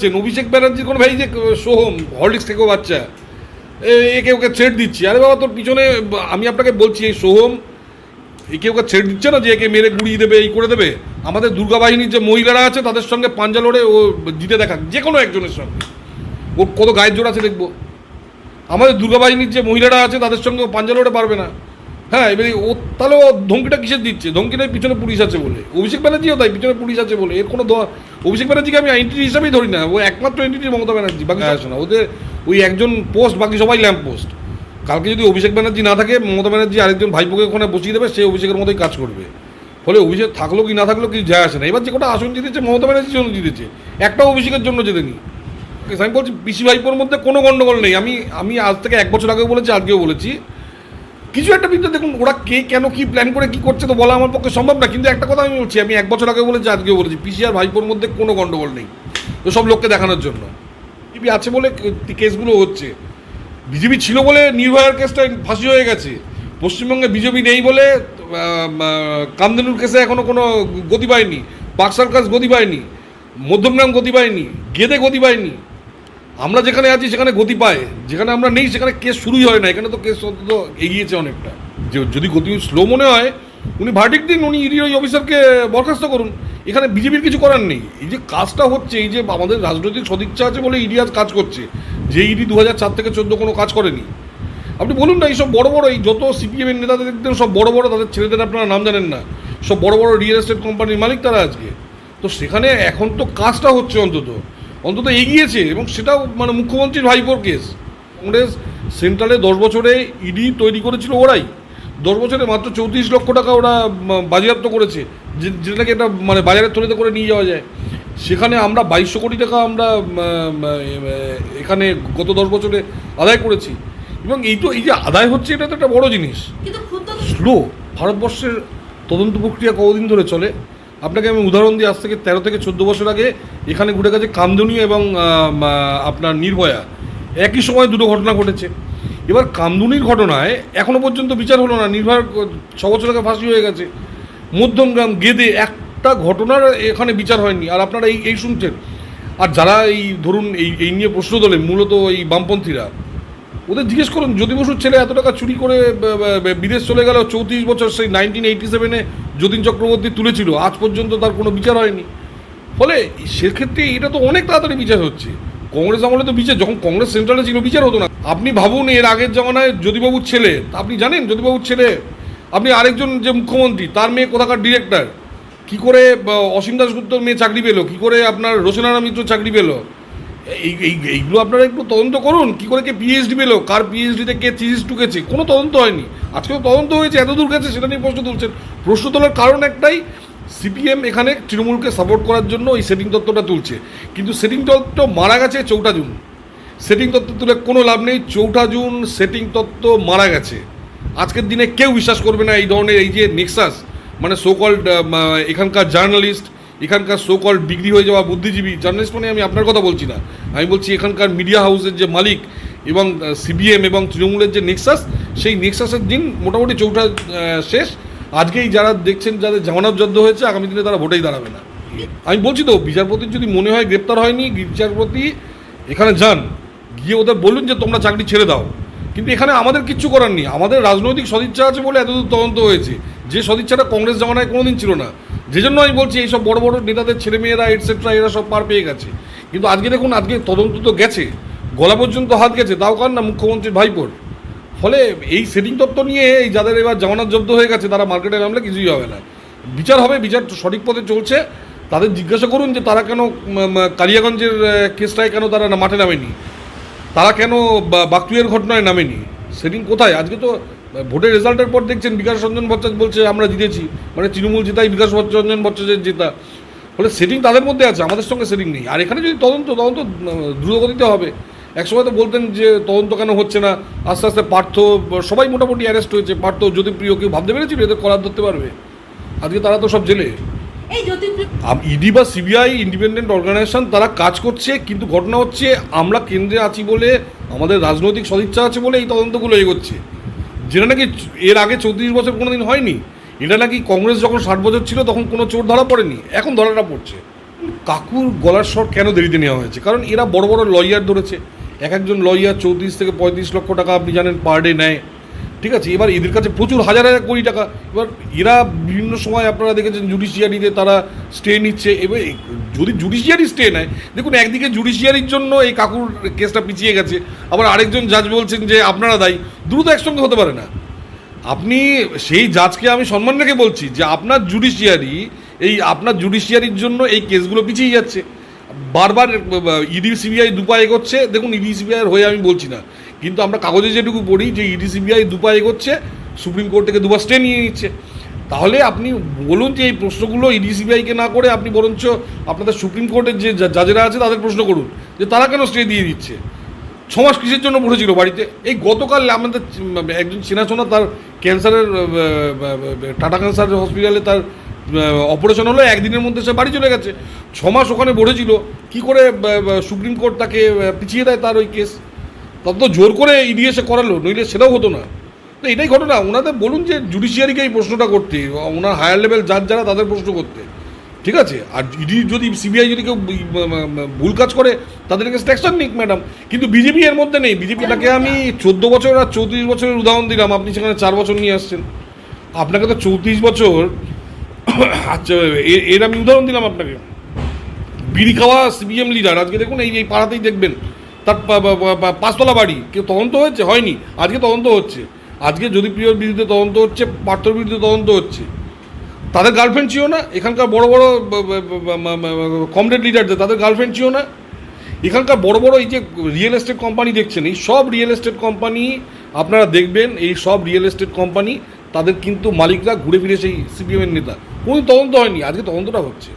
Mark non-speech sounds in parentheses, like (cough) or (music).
Chain, অভিষেক ব্যানার্জির কোনো ভাই যে সোহম, হরলিক্স থেকেও বাচ্চা একে ওকে ছেড় দিচ্ছি। আরে বাবা, তোর পিছনে আমি আপনাকে বলছি, এই সোহম, একে ওকে ছেড়ে দিচ্ছে না যে একে মেরে গুড়িয়ে দেবে, এই করে দেবে? আমাদের দুর্গা বাহিনীর যে মহিলারা আছে, তাদের সঙ্গে পাঞ্জা লড়ে ও জিতে দেখা, যে কোনো একজনের সঙ্গে। ওর কত গায়ের জোর আছে দেখব। আমাদের দুর্গা বাহিনীর যে মহিলারা আছে, তাদের সঙ্গে ও পাঞ্জা লড়ে পারবে না। হ্যাঁ এবারে ও তাহলে ও ধমকিটা কিসের দিচ্ছে? ধমকিটার পিছনে পুলিশ আছে বলে। অভিষেক ব্যানার্জিও তাই পিছনে পুলিশ আছে বলে। এর কোনো অভিষেক ব্যানার্জিকে আমি এন্টিটি হিসাবেই ধরি না। ও একমাত্র এন্টিটি মমতা ব্যানার্জি বাকি আসে না ওদের ওই একজন পোস্ট বাকি সবাই ল্যাম্প পোস্ট কালকে যদি অভিষেক ব্যানার্জি না থাকে মমতা ব্যানার্জি আরেকজন ভাইপোকে ওখানে বসিয়ে দেবে সে অভিষেকের মতোই কাজ করবে। ফলে অভিষেক থাকল কি না থাকল কি যায় আসে না। এবার যে কটা আসন জিতেছে মমতা ব্যানার্জির জন্য জিতেছে। একটাও অভিষেকের জন্য জেতেনি। আমি বলছি পিসি ভাইপোর মধ্যে কোনো গণ্ডগোল নেই। আমি আমি আজ থেকে এক বছর আগেও বলেছি আজকেও বলেছি কিছু একটা বিদ্যা দেখুন, ওরা কে, কেন, কি প্ল্যান করে, কি করছে তো বলা আমার পক্ষে সম্ভব না। কিন্তু একটা কথা আমি বলছি, আমি এক বছর আগে বলেছি, আজকেও বলেছি পিসি আর ভাইপোর মধ্যে কোনো গন্ডগোল নেই। তো সব লোককে দেখানোর জন্য। বিজেপি আছে বলে কেসগুলো হচ্ছে। বিজেপি ছিল বলে নির্ভয়ার কেসটা ফাঁসি হয়ে গেছে। পশ্চিমবঙ্গে বিজেপি নেই বলে কামদেনুর কেসে এখনও কোনো গতি পায়নি। পাক সার্কাস গতি পায়নি। মধ্যমগ্রাম গতি পায়নি। গেদে গতি পায়নি। আমরা যেখানে আছি, সেখানে গতি পায়। যেখানে আমরা নেই, সেখানে কেস শুরুই হয় না। এখানে তো কেস অন্তত এগিয়েছে অনেকটা। যে যদি গতি স্লো মনে হয়, উনি ভার্ডিক দিন, উনি ইডি ওই অফিসারকে বরখাস্ত করুন। এখানে বিজেপির কিছু করার নেই। এই যে কাজটা হচ্ছে, এই যে আমাদের রাজনৈতিক সদিচ্ছা আছে বলে ইডি আজ কাজ করছে, যে ইডি দু চার থেকে চোদ্দ কোনো কাজ করেনি। আপনি বলুন না, এইসব বড় বড়, এই যত সিপিএম এর নেতাদের দেখতেন সব বড় বড়, তাদের ছেলেদের আপনারা নাম জানেন না। সব বড় বড় রিয়েল এস্টেট কোম্পানির মালিক তারা আজকে। তো সেখানে এখন তো কাজটা হচ্ছে অন্তত। অন্তত এগিয়েছে এবং সেটাও মানে মুখ্যমন্ত্রীর ভাইপোর কেস। কংগ্রেস সেন্ট্রালে দশ বছরে ইডি তৈরি করেছিল ওরাই। দশ বছরে মাত্র চৌত্রিশ লক্ষ টাকা ওরা বাজেয়াপ্ত করেছে যে- যেটা নাকি একটা মানে বাজারের থলিতে করে নিয়ে যাওয়া যায়। সেখানে আমরা বাইশশো কোটি টাকা আমরা এখানে গত দশ বছরে আদায় করেছি। এবং এই তো এই যে আদায় হচ্ছে এটা তো একটা বড় জিনিস। স্লো ভারতবর্ষের তদন্ত প্রক্রিয়া কতদিন ধরে চলে? আপনাকে আমি উদাহরণ দিই, আজ থেকে তেরো থেকে চোদ্দ বছর আগে এখানে ঘুরে গেছে কামদুনি এবং আপনার নির্ভয়া। একই সময় দুটো ঘটনা ঘটেছে। এবার কামদুনির ঘটনায় এখনও পর্যন্ত বিচার হলো না, নির্ভয়ার ছ বছর আগে ফাঁসি হয়ে গেছে। মধ্যমগ্রাম গেদে একটা ঘটনার এখানে বিচার হয়নি, আর আপনারা এই এই শুনছেন। আর যারা এই, ধরুন এই এই নিয়ে প্রশ্ন তোলে, মূলত এই বামপন্থীরা, ওদের জিজ্ঞেস করুন জ্যোতি বসুর ছেলে এত টাকা চুরি করে বিদেশ চলে গেল, চৌত্রিশ বছর সেই নাইনটিন এইটি সেভেনে যতীন চক্রবর্তী তুলেছিল, আজ পর্যন্ত তার কোনো বিচার হয়নি। ফলে সেক্ষেত্রে এটা তো অনেক তাড়াতাড়ি বিচার হচ্ছে। কংগ্রেস আমলে তো বিচার, যখন কংগ্রেস সেন্ট্রালে ছিল, বিচার হতো না। আপনি ভাবুন, এর আগের জমানায় জ্যোতিবাবুর ছেলে, আপনি জানেন জ্যোতিবাবুর ছেলে? আপনি আরেকজন যে মুখ্যমন্ত্রী, তার মেয়ে কোথাকার ডিরেক্টর কি করে অসীম দাসগুপ্তর মেয়ে চাকরি পেল? কি করে আপনার রোশনারা মিত্র চাকরি পেল? এই, এই- এইগুলো আপনারা একটু তদন্ত করুন। কি করে কে পিএইচডি পেল? কার পিএইচডিতে কে থিসিস ঢুকেছে কোনো তদন্ত হয়নি। আজকে তো তদন্ত হয়েছে, এত দূর গেছে, সেটা নিয়ে প্রশ্ন তুলছেন। প্রশ্ন তোলার কারণ একটাই সিপিএম এখানে তৃণমূলকে সাপোর্ট করার জন্য ওই সেটিং তত্ত্বটা তুলছে। কিন্তু সেটিং তত্ত্ব মারা গেছে চৌঠা জুন। সেটিং তত্ত্ব তুলে কোনো লাভ নেই, চৌঠা জুন সেটিং তত্ত্ব মারা গেছে। আজকের দিনে কেউ বিশ্বাস করবে না এই ধরনের এই যে নেক্সাস মানে সোকল্ড এখানকার জার্নালিস্ট এখানকার সোকল্ড ডিগ্রি হয়ে যাওয়া বুদ্ধিজীবী জার্নালিস্ট মানে আমি আপনার কথা বলছি না। আমি বলছি এখানকার মিডিয়া হাউসের যে মালিক এবং সিবিএম এবং তৃণমূলের যে নেক্সাস সেই নেক্সাসের দিন মোটামুটি চৌঠা শেষ। আজকেই যারা দেখছেন, যাদের জামানত জব্দ হয়েছে, আগামী দিনে তারা ভোটেই দাঁড়াবে না। আমি বলছি তো, বিচারপতির যদি মনে হয় গ্রেপ্তার হয়নি, বিচারপতি এখানে যান, গিয়ে ওদের বলুন যে তোমরা চাকরি ছেড়ে দাও। কিন্তু এখানে আমাদের কিচ্ছু করার নেই। আমাদের রাজনৈতিক সদিচ্ছা আছে বলে এতদূর তদন্ত হয়েছে। যে সদিচ্ছাটা কংগ্রেস জামানায় কোনোদিন ছিল না। যে জন্য আমি বলছি এইসব বড় বড় নেতাদের, ছেলেমেয়েরা এটসেট্রা এরা সব পার পেয়ে গেছে। কিন্তু আজকে দেখুন, আজকে তদন্ত তো গেছে। গলা পর্যন্ত হাত গেছে, তাও কার না মুখ্যমন্ত্রীর ভাইপোর। ফলে এই সেটিং তত্ত্ব নিয়ে এই যাদের এবার জামানত জব্দ হয়ে গেছে, তারা মার্কেটে নামলে কিছুই হবে না। বিচার হবে, বিচার সঠিক পথে চলছে। তাদের জিজ্ঞাসা করুন যে তারা কেন কালিয়াগঞ্জের কেসটায় কেন তারা মাঠে নামেনি? তারা কেন বাকটুয়ের ঘটনায় নামেনি? সেদিন কোথায়? আজকে তো ভোটের রেজাল্টের পর দেখছেন বিকাশ রঞ্জন ভট্টাচার্য বলছে আমরা জিতেছি। মানে তৃণমূল জেতাই বিকাশ রঞ্জন ভট্টাচার্যের জেতা। ফলে সেটিং তাদের মধ্যে আছে আমাদের সঙ্গে সেটিং নেই। আর এখানে যদি তদন্ত তদন্ত দ্রুতগতিতে হবে। একসময় তো বলতেন যে তদন্ত কেন হচ্ছে না? আস্তে আস্তে পার্থ সবাই মোটামুটি অ্যারেস্ট হয়েছে। পার্থ জ্যোতিপ্রিয় কেউ ভাবতে পেরেছিল এদের করার ধরতে পারবে? আজকে তারা তো সব জেলে। ইডি বা সিবিআই ইন্ডিপেন্ডেন্ট অর্গানাইজেশন তারা কাজ করছে কিন্তু ঘটনা হচ্ছে আমরা কেন্দ্রে আছি বলে আমাদের রাজনৈতিক সদিচ্ছা আছে বলে এই তদন্তগুলো এগোচ্ছে। যেটা নাকি এর আগে চৌত্রিশ বছর কোনো দিন হয়নি, এটা নাকি কংগ্রেস যখন ষাট বছর ছিল তখন কোনো চোর ধরা পড়েনি, এখন ধরাটা পড়ছে। কাকুর গলার স্বর কেন দেরিতে নেওয়া হয়েছে? কারণ এরা বড় বড় লয়ার ধরেছে, এক একজন লয়ার চৌত্রিশ থেকে পঁয়ত্রিশ লক্ষ টাকা আপনি জানেন পার ডে নেয়। ঠিক আছে, এবার এদের কাছে প্রচুর হাজার হাজার কোটি টাকা। এবার এরা বিভিন্ন সময় আপনারা দেখেছেন জুডিশিয়ারিতে তারা স্টে নিচ্ছে। এবার যদি জুডিশিয়ারি স্টে নেয়, দেখুন একদিকে জুডিশিয়ারির জন্য এই কাকুর কেসটা পিছিয়ে গেছে, আবার আরেকজন জাজ বলছেন যে আপনারা দায়ী। দ্রুত একসঙ্গে হতে পারে না। আপনি সেই জাজকে আমি সম্মান রেখে বলছি যে আপনার জুডিশিয়ারি এই আপনার জুডিশিয়ারির জন্য এই কেসগুলো পিছিয়ে যাচ্ছে। বারবার ইডি, সিবিআই দুপা এগোচ্ছে। দেখুন ইডি, সিবিআইয়ের হয়ে আমি বলছি না। কিন্তু আমরা কাগজে যেটুকু পড়ি যে ইডি সিবিআই দুপা এগোচ্ছে সুপ্রিম কোর্ট থেকে দুবার স্টে নিয়ে নিচ্ছে। তাহলে আপনি বলুন যে এই প্রশ্নগুলো ইডি সিবিআইকে না করে আপনি বরঞ্চ আপনাদের সুপ্রিম কোর্টের যে জাজেরা আছে তাদের প্রশ্ন করুন, যে তারা কেন স্টে দিয়ে দিচ্ছে? ছ মাস কিসের জন্য পড়েছিল বাড়িতে? এই গতকাল আমাদের একজন চেনাশোনা তার ক্যান্সারের টাটা ক্যান্সার হসপিটালে তার অপারেশন হলো, একদিনের মধ্যে সে বাড়ি চলে গেছে। ছ মাস ওখানে পড়েছিল কি করে সুপ্রিম কোর্ট তাকে পিছিয়ে দেয় তার ওই কেস তত জোর করে ইডি এসে করালো নইলে সেটাও হতো না। তো এটাই ঘটনা। ওনাদের বলুন যে জুডিশিয়ারিকে এই প্রশ্নটা করতে ওনার হায়ার লেভেল যার যারা তাদের প্রশ্ন করতে। ঠিক আছে? আর ইডি যদি সিবিআই যদি কেউ ভুল কাজ করে তাদের কাছে অ্যাকশন নিক ম্যাডাম কিন্তু বিজেপি এর মধ্যে নেই। বিজেপিটাকে আমি চোদ্দ বছর আর চৌত্রিশ বছরের উদাহরণ দিলাম। আপনি সেখানে চার বছর নিয়ে আসছেন। আপনাকে তো চৌত্রিশ বছর (coughs) আচ্ছা এর আমি উদাহরণ দিলাম আপনাকে। বিড়ি খাওয়া সিপিএম লিডার আজকে দেখুন এই এই পাড়াতেই দেখবেন। তার পাঁচতলা বাড়ি। কেউ তদন্ত হয়েছে, হয়নি। আজকে তদন্ত হচ্ছে। আজকে যদি প্রিয়র বিরুদ্ধে তদন্ত হচ্ছে, পার্থর বিরুদ্ধে তদন্ত হচ্ছে। তাদের গার্লফ্রেন্ড ছিল না। এখানকার বড় বড় কমরেড লিডারদের তাদের গার্লফ্রেন্ড ছিল না। এখানকার বড় বড় এই যে রিয়েল এস্টেট কোম্পানি দেখছেন, এই সব রিয়েল এস্টেট কোম্পানি আপনারা দেখবেন, এই সব রিয়েল এস্টেট কোম্পানি তাদের কিন্তু মালিকরা ঘুরে ফিরে সেই সিপিএমের নেতা। কোনো তদন্ত হয়নি। আজকে তদন্তটা হচ্ছে।